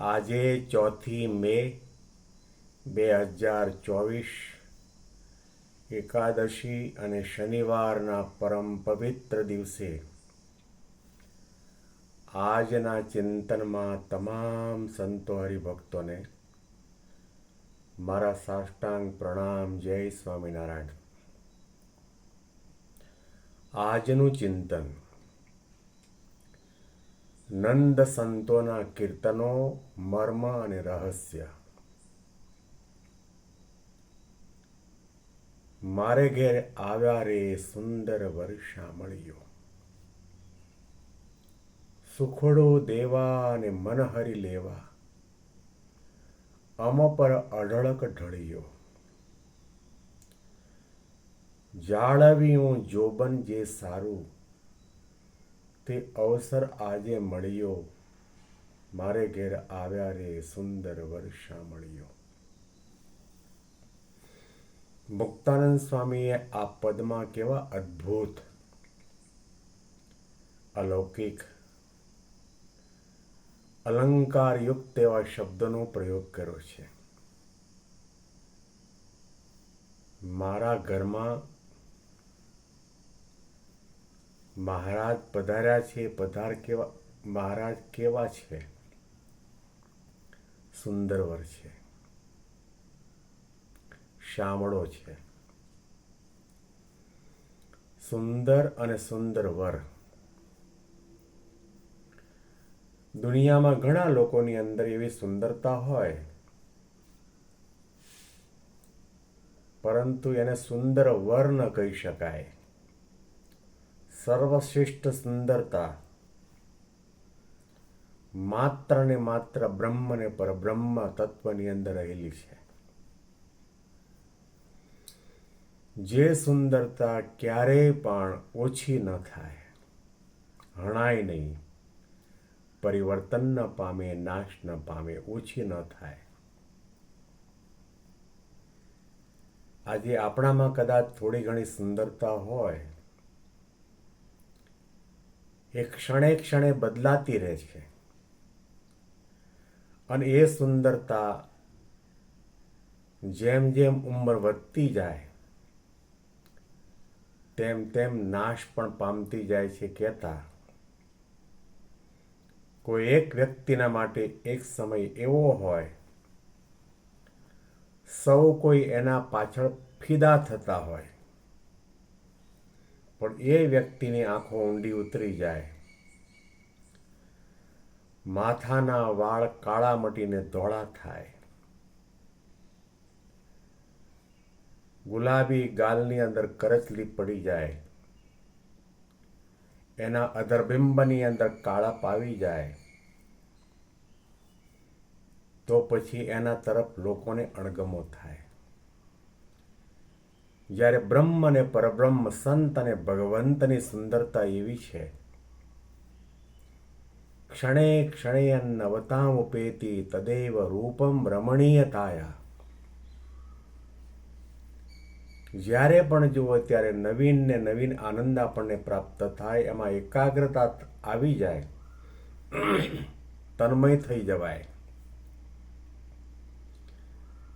આજે ચોથી મે, બે હજાર ચોવીસ, એકાદશી અને શનિવારના પરમ પવિત્ર દિવસે. આજના ચિંતનમાં તમામ સંતો હરિભક્તોને મારા સાષ્ટાંગ પ્રણામ, જય સ્વામિનારાયણ. આજનું ચિંતન નંદ સંતોના કીર્તનો, મર્મ અને રહસ્ય. મારે ઘેર આવ્યા રે સુંદર વર્ષા મળ્યો સુખડો દેવા અને મનહરી લેવા. અમ પર અઢળક ઢળ્યો. જાળવ્યું જોબન જે સારું તે અવસર આજે મળ્યો. મારે ઘેર આવ્યા રે સુંદર વર્ષા મળ્યો. મુક્તાનંદ સ્વામીએ આ પદમાં કેવા અદ્ભુત, અલૌકિક, અલંકારયુક્ત એવા શબ્દનો પ્રયોગ કર્યો છે. મારા ઘરમાં મહારાજ પધાર્યા છે, પધાર કેવા, મહારાજ કેવા છે? સુંદર વર છે. શામળો છે. સુંદર અને સુંદર વર દુનિયામાં ઘણા લોકોની અંદર એવી સુંદરતા હોય, પરંતુ એને સુંદર વર ન કહી શકાય. સર્વશ્રેષ્ઠ સુંદરતા માત્ર ને માત્ર બ્રહ્મ ને પરબ્રહ્મ તત્વની અંદર રહેલી છે જે સુંદરતા ક્યારેય પણ ઓછી ન થાય હણાય નહીં પરિવર્તન ન પામે નાશ ન પામે ઓછી ન થાય આજે આપણામાં કદાચ થોડી ઘણી સુંદરતા હોય એ ક્ષણે ક્ષણે બદલાતી રહે છે. અને એ સુંદરતા જેમ જેમ ઉંમર વધતી જાય, તેમ તેમ નાશ પણ પામતી જાય છે કહેતા. કોઈ એક વ્યક્તિના માટે એક સમય એવો હોય, સૌ કોઈ એના પાછળ ફિદા થતા હોય. પણ એ વ્યક્તિની આંખો ઊંડી ઉતરી જાય. માથાના વાળ કાળા મટીને ધોળા થાય. ગુલાબી ગાલની અંદર કરચલી પડી જાય. એના અધરબિંબની અંદર કાળા પાવી જાય. તો પછી એના તરફ લોકોને અણગમો થાય. જ્યારે બ્રહ્મ અને પરબ્રહ્મ સંત અને ભગવંતની સુંદરતા એવી છે. ક્ષણે ક્ષણે નવતામ ઉપેતી તદેવ રૂપમ રમણીયતાયા. જ્યારે પણ જુઓ ત્યારે નવીન ને નવીન આનંદ આપણને પ્રાપ્ત થાય, એમાં એકાગ્રતા આવી જાય. તન્મય થઈ જવાય.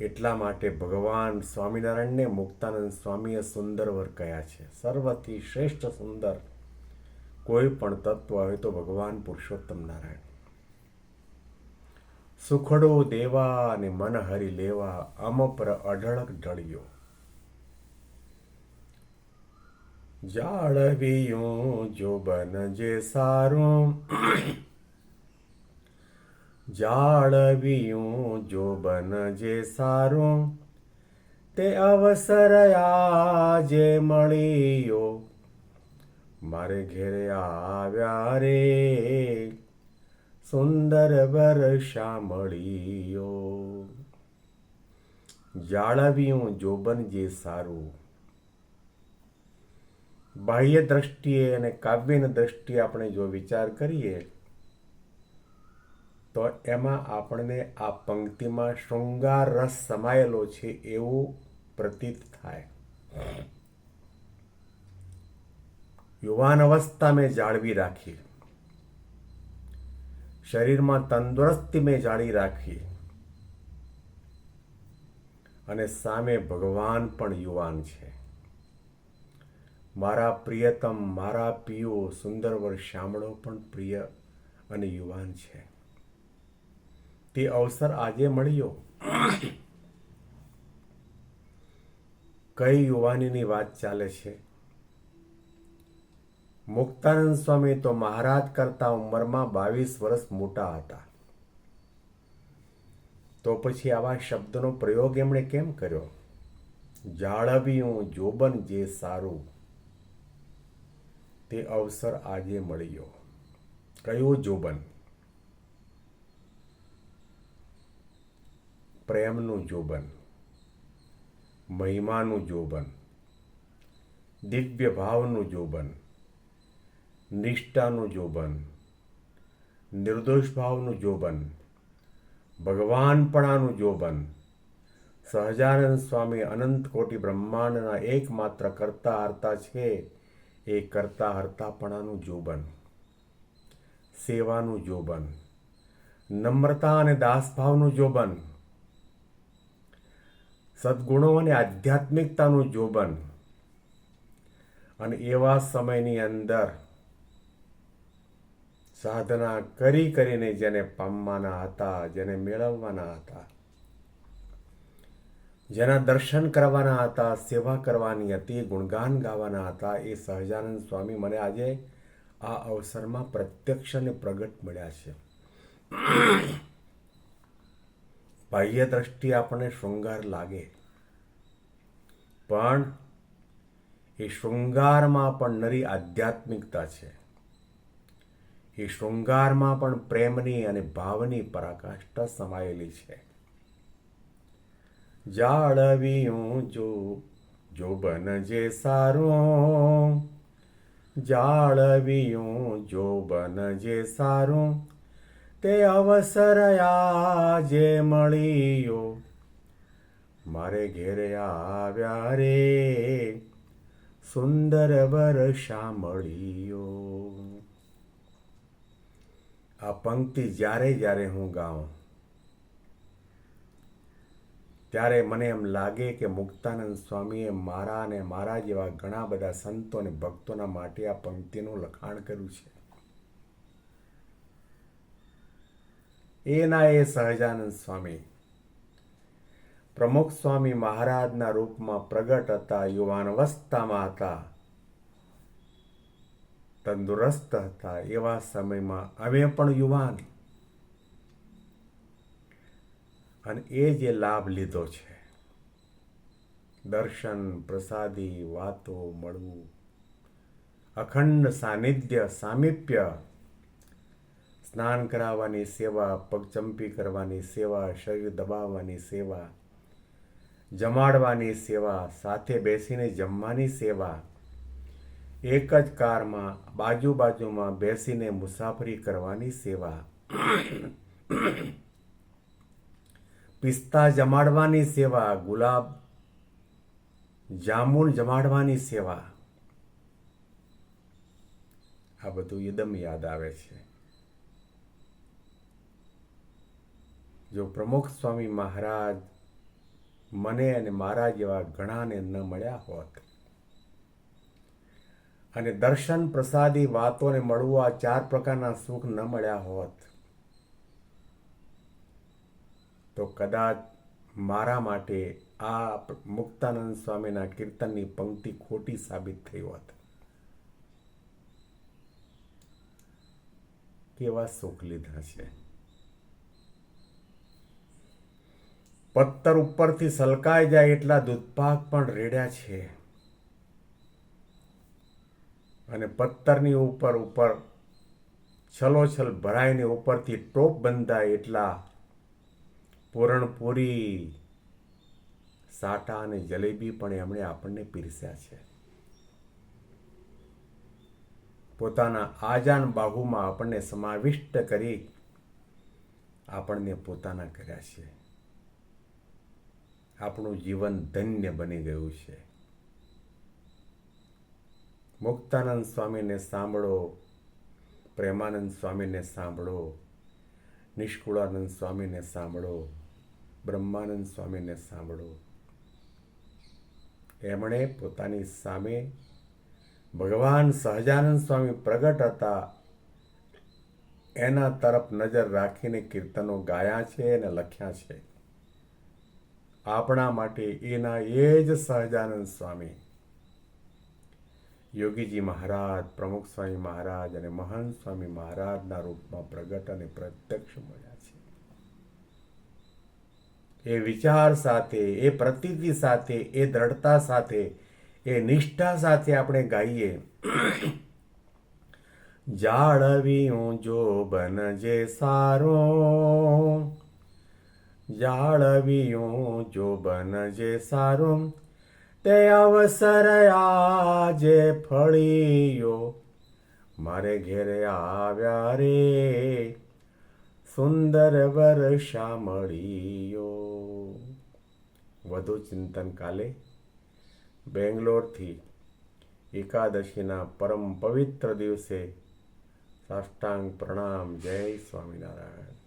એટલા માટે ભગવાન સ્વામિનારાયણને મુક્તાનંદ સ્વામીએ સુંદર વર કયા છે. સર્વથી શ્રેષ્ઠ સુંદર કોઈ પણ તત્વ હોય તો ભગવાન પુરુષોત્તમ નારાયણ. સુખડો દેવા અને મન હરી લેવા અમ પર અઢળક ઢળ્યો. જાળવીયું જો બન જે સારું જાળવ્યું જોબન જે સારું, તે અવસર આજે મળ્યો. મારે ઘેરે આવ્યા રે, સુંદર વર્ષા મળ્યો. જાળવ્યું જોબન જે સારું, બાહ્ય દ્રષ્ટિએ અને કાવ્યની દ્રષ્ટિએ આપણે જો વિચાર કરીએ તો એમાં આપણને આ પંક્તિમાં શૃંગાર રસ સમાયેલો છે એવું પ્રતીત થાય. યુવાન અવસ્થા મેં જાળવી રાખી. શરીરમાં તંદુરસ્તી મેં જાળી રાખી. અને સામે ભગવાન પણ યુવાન છે. મારા પ્રિયતમ, મારા પિયો, સુંદરવર શામળો પણ પ્રિય અને યુવાન છે. તે અવસર આજે મળ્યો. કઈ યુવાનીની વાત ચાલે છે? મુક્તાનંદ સ્વામી તો મહારાજ કરતા ઉંમરમાં બાવીસ વર્ષ મોટા હતા. તો પછી આવા શબ્દનો પ્રયોગ એમણે કેમ કર્યો? જાળવ્યું જોબન જે સારું. તે અવસર આજે મળ્યો. કયો જોબન? પ્રેમનું જોબન, મહિમાનું જોબન, દિવ્ય ભાવનું જોબન, નિષ્ઠાનું જોબન, નિર્દોષ ભાવનું જોબન, ભગવાનપણાનું જોબન, સહજાનંદ સ્વામી અનંત કોટી બ્રહ્માંડના એકમાત્ર કરતા હરતા છે એ કરતા હરતાપણાનું જોબન, સેવાનું જોબન, નમ્રતા અને દાસભાવનું જોબન સદગુણો અને આધ્યાત્મિકતાનું જોબન. અને એવા સમયની અંદર સાધના કરી કરીને જેને પામવાના હતા, જેને મેળવવાના હતા, જેના દર્શન કરવાના હતા, સેવા કરવાની હતી, ગુણગાન ગાવાના હતા, એ સહજાનંદ સ્વામી મને આજે આ અવસરમાં પ્રત્યક્ષ અને પ્રગટ મળ્યા છે. બાહ્ય દ્રષ્ટિએ આપણને શૃંગાર લાગે. પણ એ શૃંગારમાં પણ નરી આધ્યાત્મિકતા છે. એ શૃંગારમાં પણ પ્રેમની અને ભાવની પરાકાષ્ઠા સમાયેલી છે. જાળવ્યું જો જોબન જે સારું. જાળવ્યું જોબન જે સારું. તે અવસર આજે મળ્યો. મારે ઘેરે આવ્યા રે, સુંદર વર્ષા મળ્યો. આ પંક્તિ જ્યારે જ્યારે હું ગાઉં, ત્યારે મને એમ લાગે કે મુક્તાનંદ સ્વામીએ મારા અને મારા જેવા ઘણા બધા સંતો અને ભક્તોના માટે આ પંક્તિનું લખાણ કર્યું છે. એના એ સહજાનંદ સ્વામી. પ્રમુખ સ્વામી મહારાજના રૂપમાં પ્રગટ હતા, યુવાન અવસ્થામાં હતા, તંદુરસ્ત હતા એવા સમયમાં. અમે પણ યુવાન. અને એ જે લાભ લીધો છે. દર્શન, પ્રસાદી, વાતો, મળવું, અખંડ સાનિધ્ય, સામીપ્ય સ્નાન કરાવવાની સેવા પગચંપી કરવાની સેવા, શરીર દબાવવાની સેવા, જમાડવાની સેવા, સાથે બેસીને જમવાની સેવા. એક જ કારમાં બાજુ બાજુમાં બેસીને મુસાફરી કરવાની સેવા. પિસ્તા જમાડવાની સેવા, ગુલાબ જામુન જમાડવાની સેવા. આ બધું યદમ યાદ આવે છે. જો પ્રમુખ સ્વામી મહારાજ મને અને મારા જેવા ઘણાને ન મળ્યા હોત. અને દર્શન પ્રસાદી વાતોને મળવું આ ચાર પ્રકારના સુખ ન મળ્યા હોત. તો કદાચ મારા માટે આ મુક્તાનંદ સ્વામીના કીર્તનની પંક્તિ ખોટી સાબિત થઈ હોત. કેવા સુખ લીધા છે પત્તર ઉપરથી સલકાઈ જાય એટલા દૂધપાક પણ રેડ્યા છે. અને પથ્થરની ઉપર ઉપર છલોછલ ભરાઈને ઉપરથી ટોપ બંધાય એટલા પૂરણપૂરી સાટા અને જલેબી પણ એમણે આપણને પીરસ્યા છે. પોતાના આજાન બાહુમાં આપણને સમાવિષ્ટ કરી આપણને પોતાના કર્યા છે. આપણું જીવન ધન્ય બની ગયું છે. મુક્તાનંદ સ્વામીને સાંભળો, પ્રેમાનંદ સ્વામીને સાંભળો, નિષ્કુળાનંદ સ્વામીને સાંભળો, બ્રહ્માનંદ સ્વામીને સાંભળો. એમણે પોતાની સામે ભગવાન સહજાનંદ સ્વામી પ્રગટ હતા. એના તરફ નજર રાખીને કીર્તનો ગાયા છે અને લખ્યા છે. આપણા માટે એના એ જ સહજાનંદ સ્વામી. યોગીજી મહારાજ, પ્રમુખ સ્વામી મહારાજ અને મહાન સ્વામી મહારાજના રૂપમાં પ્રગટ અને પ્રત્યક્ષ મળ્યા છે. એ વિચાર સાથે, એ પ્રતીતિ સાથે, એ દ્રઢતા સાથે, એ નિષ્ઠા સાથે આપણે ગાઈએ. જાળવ્યું જો બનજે સારો. જાળવ્યું જો બનજે સારું, તે અવસર આજે ફળિયો મારે ઘેરે આવ્યા રે, સુંદર વર્ષા મળીયો વધુ ચિંતન કાલે બેંગ્લોરથી એકાદશીના પરમ પવિત્ર દિવસે સાષ્ટાંગ પ્રણામ જય સ્વામિનારાયણ.